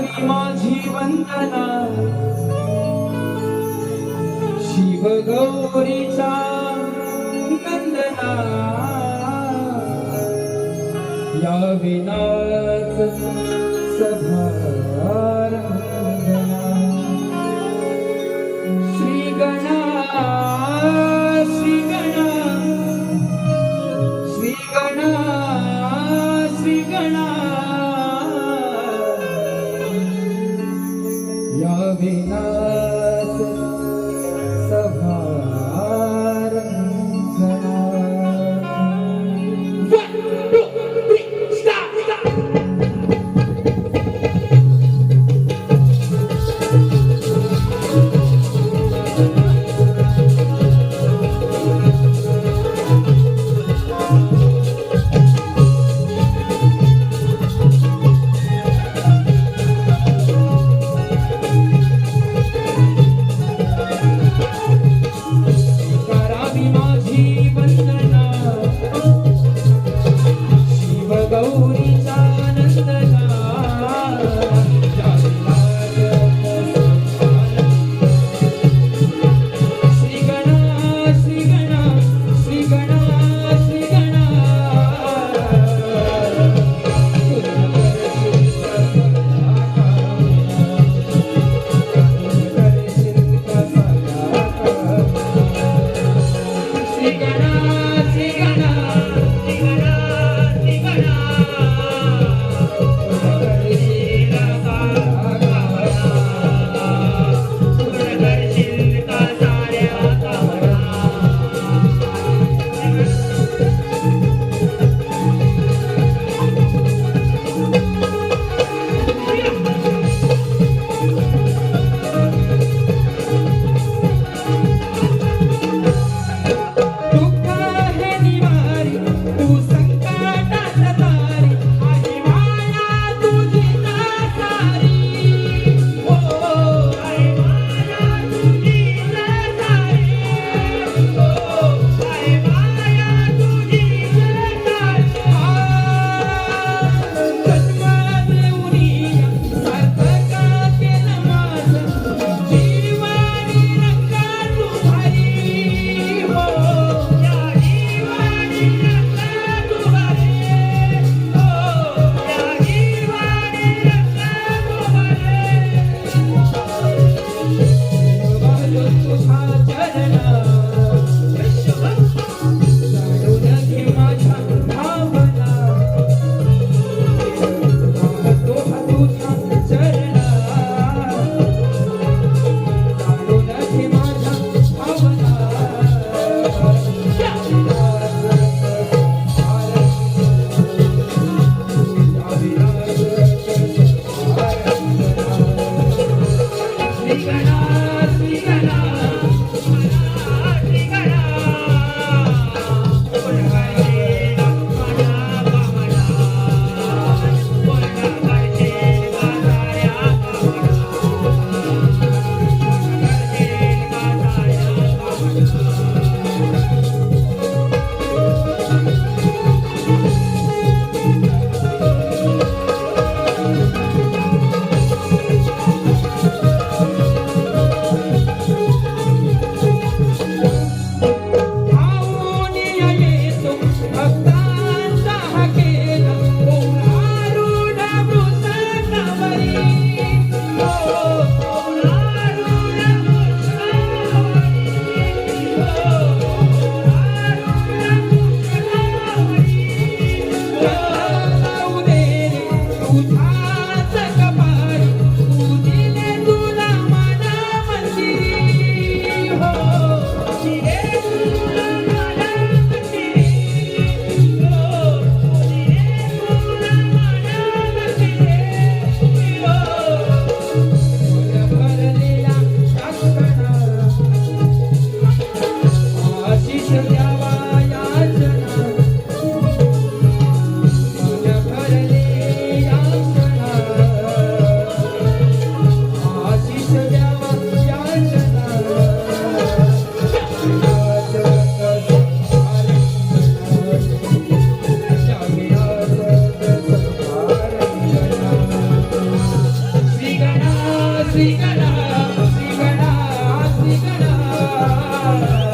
माझी वंदना शिव गौरीचा नंदना या विनाथ सभा. Take it out. Jai Jai 아